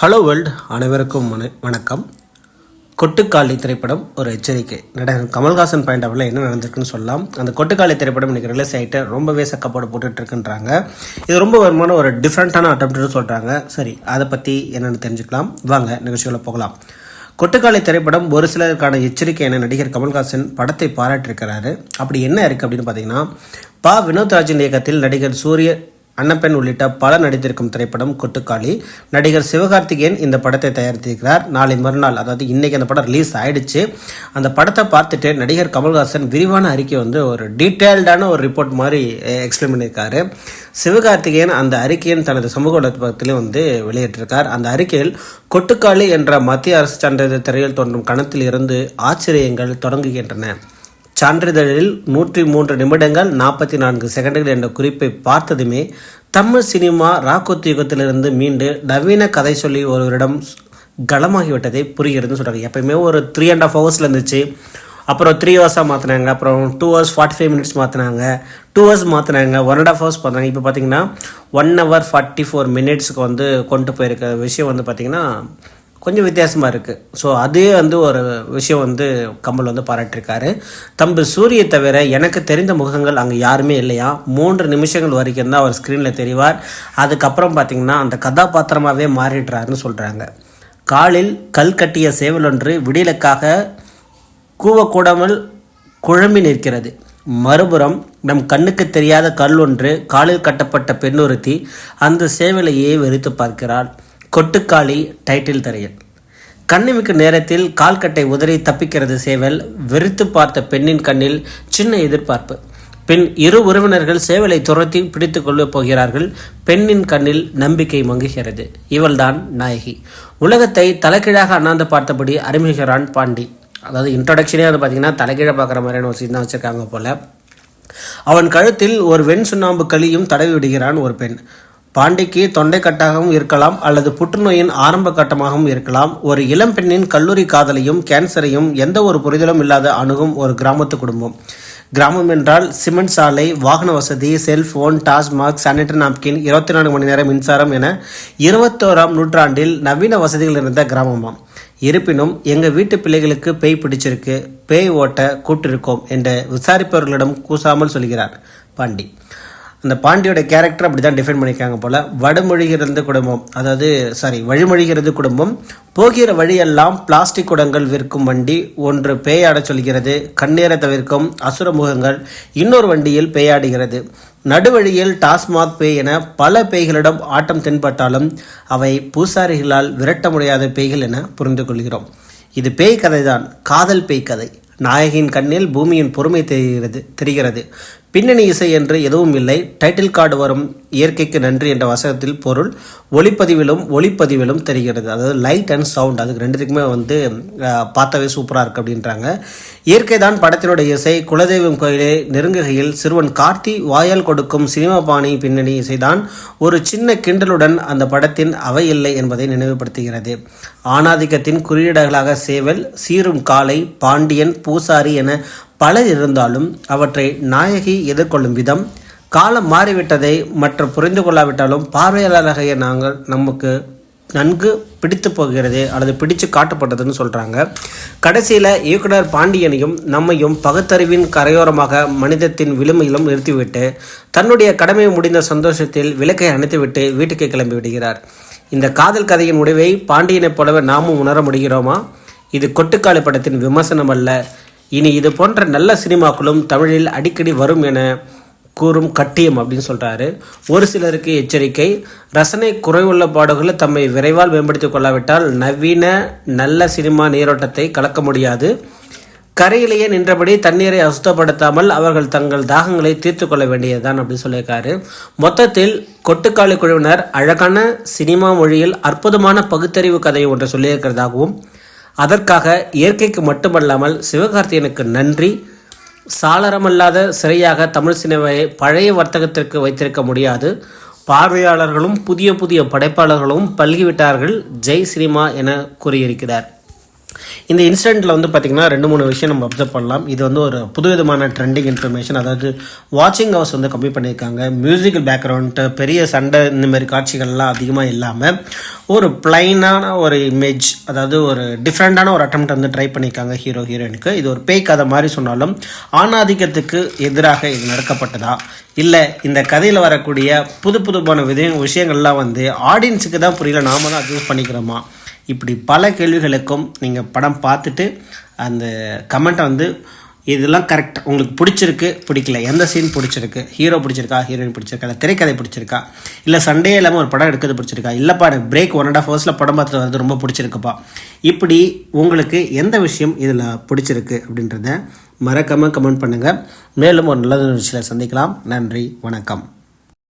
Hello world அனைவருக்கும் வணக்கம். கொட்டுக்காளி திரைப்படம் ஒரு எச்சரிக்கை. நடிகர் கமல்ஹாசன் பாயிண்ட் ஆஃப்ல என்ன நடந்திருக்குன்னு சொல்லலாம். அந்த கொட்டுக்காளி திரைப்படம் இன்னைக்கு ரிலீஸ் ஆகிட்டு ரொம்பவே சக்கப்பாடு போட்டுட்டு இருக்குன்றாங்க. இது ரொம்ப வருமான ஒரு டிஃப்ரெண்ட்டான அட்டம்ப்ட்னு சொல்கிறாங்க சரி அதை பற்றி என்னென்னு தெரிஞ்சுக்கலாம். வாங்க நிகழ்ச்சிகளை போகலாம். கொட்டுக்காளி திரைப்படம் ஒரு சிலருக்கான எச்சரிக்கை என நடிகர் கமல்ஹாசன் படத்தை பாராட்டியிருக்கிறாரு. அப்படி என்ன இருக்குது அப்படின்னு பார்த்தீங்கன்னா பா. வினோத்ராஜின் இயக்கத்தில் நடிகர் சூரிய அன்னப்பெண் உள்ளிட்ட பல நடித்திருக்கும் திரைப்படம் கொட்டுக்காளி. நடிகர் சிவகார்த்திகேயன் இந்த படத்தை தயாரித்திருக்கிறார். நாளை மறுநாள் அதாவது இன்னைக்கு அந்த படம் ரிலீஸ் ஆயிடுச்சு. அந்த படத்தை பார்த்துட்டு நடிகர் கமல்ஹாசன் விரிவான அறிக்கை வந்து ஒரு டீட்டெயில்டான ஒரு ரிப்போர்ட் மாதிரி எக்ஸ்பிளைன் பண்ணியிருக்காரு. சிவகார்த்திகேயன் அந்த அறிக்கையின் தனது சமூக வலைத்தளத்திலும் வந்து வெளியிட்டிருக்கார். அந்த அறிக்கையில் கொட்டுக்காளி என்ற மத்திய அரசு சான்றிதழ் திரையில் தோன்றும் கணத்தில் இருந்து ஆச்சரியங்கள் தொடங்குகின்றன. சான்றிதழில் நூற்றி மூன்று நிமிடங்கள் நாற்பத்தி நான்கு செகண்டுகள் என்ற குறிப்பை பார்த்ததுமே தமிழ் சினிமா ராக்கோத் யுகத்திலிருந்து மீண்டு நவீன கதை சொல்லி ஒருவரிடம் கலமாகிவிட்டதை புரிகிறதுன்னு சொல்கிறாங்க எப்பயுமே ஒரு த்ரீ அண்ட் ஆஃப் ஹவர்ஸில் இருந்துச்சு. அப்புறம் த்ரீ ஹவர்ஸாக மாற்றினாங்க அப்புறம் two hours forty five minutes மாற்றினாங்க two hours மாற்றினாங்க ஒன் அண்ட் ஆஃப் ஹவர்ஸ் மாற்றினாங்க இப்போ பார்த்தீங்கன்னா ஒன் ஹவர் ஃபார்ட்டி ஃபோர் மினிட்ஸுக்கு வந்து கொண்டு போயிருக்க விஷயம் வந்து பார்த்திங்கன்னா கொஞ்சம் வித்தியாசமாக இருக்குது ஸோ அதே வந்து ஒரு விஷயம் வந்து கமல் வந்து பாராட்டியிருக்காரு தம்பு சூரிய தவிர எனக்கு தெரிந்த முகங்கள் அங்கே யாருமே இல்லையா? மூன்று நிமிஷங்கள் வரைக்கும் தான் அவர் ஸ்க்ரீனில் தெரிவார். அதுக்கப்புறம் பார்த்தீங்கன்னா அந்த கதாபாத்திரமாகவே மாறிடுறாருன்னு சொல்கிறாங்க காலில் கல் கட்டிய சேவலொன்று விடியலுக்காக கூவக்கூடாமல் குழம்பி நிற்கிறது. மறுபுறம் நம் கண்ணுக்கு தெரியாத கல் ஒன்று காலில் கட்டப்பட்ட பெண்ணொருத்தி அந்த சேவலையே வெறித்து பார்க்கிறாள். கொட்டுக்காளி டைட்டில் தரையல் கண்ணிமிக்கு நேரத்தில் கால்கட்டை உதறி தப்பிக்கிறது சேவல் வெறித்து பார்த்த பெண்ணின் கண்ணில் சின்ன எதிர்பார்ப்பு. பின் இரு உறவினர்கள் சேவலை துரத்தி பிடித்து கொள்ளப் போகிறார்கள். பெண்ணின் கண்ணில் நம்பிக்கை மங்குகிறது. இவள்தான் நாயகி. உலகத்தை தலைகீழாக அண்ணாந்து பார்த்தபடி அறிமுகிறான் பாண்டி. அதாவது இன்ட்ரடக்ஷனே வந்து பார்த்தீங்கன்னா தலைகீழ பார்க்குற மாதிரியான ஒரு சீன் தான் வச்சுருக்காங்க போல். அவன் கழுத்தில் ஒரு வெண் சுண்ணாம்பு களியும் தடவி விடுகிறான் ஒரு பெண். பாண்டிக்கு தொண்டைக்கட்டாகவும் இருக்கலாம் அல்லது புற்றுநோயின் ஆரம்ப கட்டமாகவும் இருக்கலாம். ஒரு இளம் பெண்ணின் கல்லூரி காதலையும் கேன்சரையும் எந்த ஒரு புரிதலும் இல்லாத அணுகும் ஒரு கிராமத்து குடும்பம். கிராமம் என்றால் சிமெண்ட் சாலை வாகன வசதி செல்போன் டாஸ்மாக் சானிட்டரி நாப்கின் இருபத்தி நான்கு மணி நேரம் மின்சாரம் என இருபத்தோராம் நூற்றாண்டில் நவீன வசதிகள் இருந்த கிராமமாம். இருப்பினும் எங்கள் வீட்டு பிள்ளைகளுக்கு பேய் பிடிச்சிருக்கு பேய் ஓட்ட கூட்டிருக்கோம் என்று விசாரிப்பவர்களிடம் கூசாமல் சொல்கிறார் பாண்டி. அந்த பாண்டியோட கேரக்டர் அப்படி தான் டிஃபைன் பண்ணியிருக்காங்க போல். வடமொழிகிறது குடும்பம் அதாவது சாரி வழிமொழிகிறது குடும்பம் போகிற வழியெல்லாம் பிளாஸ்டிக் குடங்கள் விற்கும் வண்டி ஒன்று பேயாடச் சொல்கிறது கண்ணீரை தவிர்க்கும் அசுர முகங்கள் இன்னொரு வண்டியில் பேயாடுகிறது. நடுவழியில் டாஸ்மாக் பேய் என பல பேய்களிடம் ஆட்டம் தென்பட்டாலும் அவை பூசாரிகளால் விரட்ட முடியாத பேய்கள் என புரிந்து கொள்கிறோம். இது பேய் கதைதான் காதல் பேய் கதை. நாயகியின் கண்ணில் பூமியின் பொறுமை தெரிகிறது தெரிகிறது. பின்னணி இசை என்று எதுவும் இல்லை. டைட்டில் கார்டு வரும் இயற்கைக்கு நன்றி என்ற வசனத்தில் பொருள் ஒளிப்பதிவிலும் ஒளிப்பதிவிலும் தெரிகிறது. அதாவது லைட் அண்ட் சவுண்ட் அதுக்கு ரெண்டுத்துக்குமே வந்து பார்த்தவே பார்த்தாவே சூப்பராக இருக்குது அப்படின்றாங்க. இயற்கை தான் படத்தினுடைய இசை குலதெய்வம் கோயிலே நெருங்குகையில் சிறுவன் கார்த்தி வாயால் கொடுக்கும் சினிமா பாணி பின்னணி இசைதான் ஒரு சின்ன கிண்டலுடன் அந்த படத்தின் அவை இல்லை என்பதை நினைவுபடுத்துகிறது. ஆணாதிக்கத்தின் குறியீடுகளாக சேவல் சீரும் காலை பாண்டியன் பூசாரி என பலர் இருந்தாலும் அவற்றை நாயகி எதிர்கொள்ளும் விதம் காலம் மாறிவிட்டதை மற்ற புரிந்து கொள்ளாவிட்டாலும் பார்வையாளராகிய நாங்கள் நமக்கு நன்கு பிடித்து போகிறது அல்லது பிடித்து காட்டப்பட்டதுன்னு சொல்கிறாங்க கடைசியில் இயக்குனர் பாண்டியனையும் நம்மையும் பகுத்தறிவின் கரையோரமாக மனிதத்தின் விளிமையிலும் நிறுத்திவிட்டு தன்னுடைய கடமை முடிந்த சந்தோஷத்தில் விளக்கை அணைத்துவிட்டு வீட்டுக்கு கிளம்பி விடுகிறார். இந்த காதல் கதையின் முடிவை பாண்டியனைப் போலவே நாமும் உணர முடிகிறோமா? இது கொட்டுக்காளி படத்தின் விமர்சனம் அல்ல இனி இது போன்ற நல்ல சினிமாக்களும் தமிழில் அடிக்கடி வரும் என கூறும் கட்டியம் அப்படின்னு சொல்கிறாரு ஒரு சிலருக்கு எச்சரிக்கை ரசனை குறைவுள்ள பாடல்களை தம்மை விரைவால் மேம்படுத்திக் கொள்ளாவிட்டால் நவீன நல்ல சினிமா நீரோட்டத்தை கலக்க முடியாது. கரையிலேயே நின்றபடி தண்ணீரை அசுத்தப்படுத்தாமல் அவர்கள் தங்கள் தாகங்களை தீர்த்து கொள்ள வேண்டியதுதான் அப்படின்னு சொல்லியிருக்காரு. மொத்தத்தில் கொட்டுக்காளி குழுவினர் அழகான சினிமா மொழியில் அற்புதமான பகுத்தறிவு கதை ஒன்று சொல்லியிருக்கிறதாகவும் அதற்காக இயற்கைக்கு மட்டுமல்லாமல் சிவகார்த்தியனுக்கு நன்றி. சாளரமல்லாத சிறையாக தமிழ் சினிமாவை பழைய வர்த்தகத்திற்கு வைத்திருக்க முடியாது. பார்வையாளர்களும் புதிய புதிய படைப்பாளர்களும் பல்கிவிட்டார்கள் ஜெய் சினிமா என கூறியிருக்கிறார். இந்த இன்சிடெண்ட்டில் வந்து பார்த்திங்கன்னா ரெண்டு மூணு விஷயம் நம்ம அப்சர்வ் பண்ணலாம். இது வந்து ஒரு புதுவிதமான ட்ரெண்டிங் இன்ஃபர்மேஷன் அதாவது வாட்சிங் ஹவர்ஸ் வந்து கம்மி பண்ணியிருக்காங்க. மியூசிக்கல் பேக்ரவுண்ட் பெரிய சண்டை இந்த மாதிரி காட்சிகள்லாம் அதிகமாக இல்லாமல் ஒரு பிளைனான ஒரு இமேஜ் அதாவது ஒரு டிஃப்ரெண்ட்டான ஒரு அட்டம் வந்து ட்ரை பண்ணியிருக்காங்க ஹீரோ ஹீரோயினுக்கு இது ஒரு பேய் கதை மாதிரி சொன்னாலும் ஆணாதிக்கத்துக்கு எதிராக இது நடக்கப்பட்டதா? இல்லை இந்த கதையில் வரக்கூடிய புது புதுமான வித விஷயங்கள்லாம் வந்து ஆடியன்ஸுக்கு தான் புரியல நாம தான் அட்ஜஸ்ட் பண்ணிக்கிறோமா? இப்படி பல கேள்விகளுக்கும் நீங்கள் படம் பார்த்துட்டு அந்த கமெண்ட்டை வந்து இதெல்லாம் கரெக்ட் உங்களுக்கு பிடிச்சிருக்கு பிடிக்கல. எந்த சீன் பிடிச்சிருக்கு? ஹீரோ பிடிச்சிருக்கா? ஹீரோயின் பிடிச்சிருக்கா? இல்லை திரைக்கதை பிடிச்சிருக்கா? இல்லை சண்டே இல்லாமல் ஒரு படம் எடுக்கிறது பிடிச்சிருக்கா? இல்லைப்பா எனக்கு பிரேக் ஒன் அண்ட் ஆஃப் ஹவர்ஸில் படம் பார்த்துட்டு வரது ரொம்ப பிடிச்சிருக்குப்பா. இப்படி உங்களுக்கு எந்த விஷயம் இதில் பிடிச்சிருக்கு அப்படின்றத மறக்காமல் கமெண்ட் பண்ணுங்கள் மேலும் ஒரு நல்ல நிகழ்ச்சியில் சந்திக்கலாம். நன்றி வணக்கம்.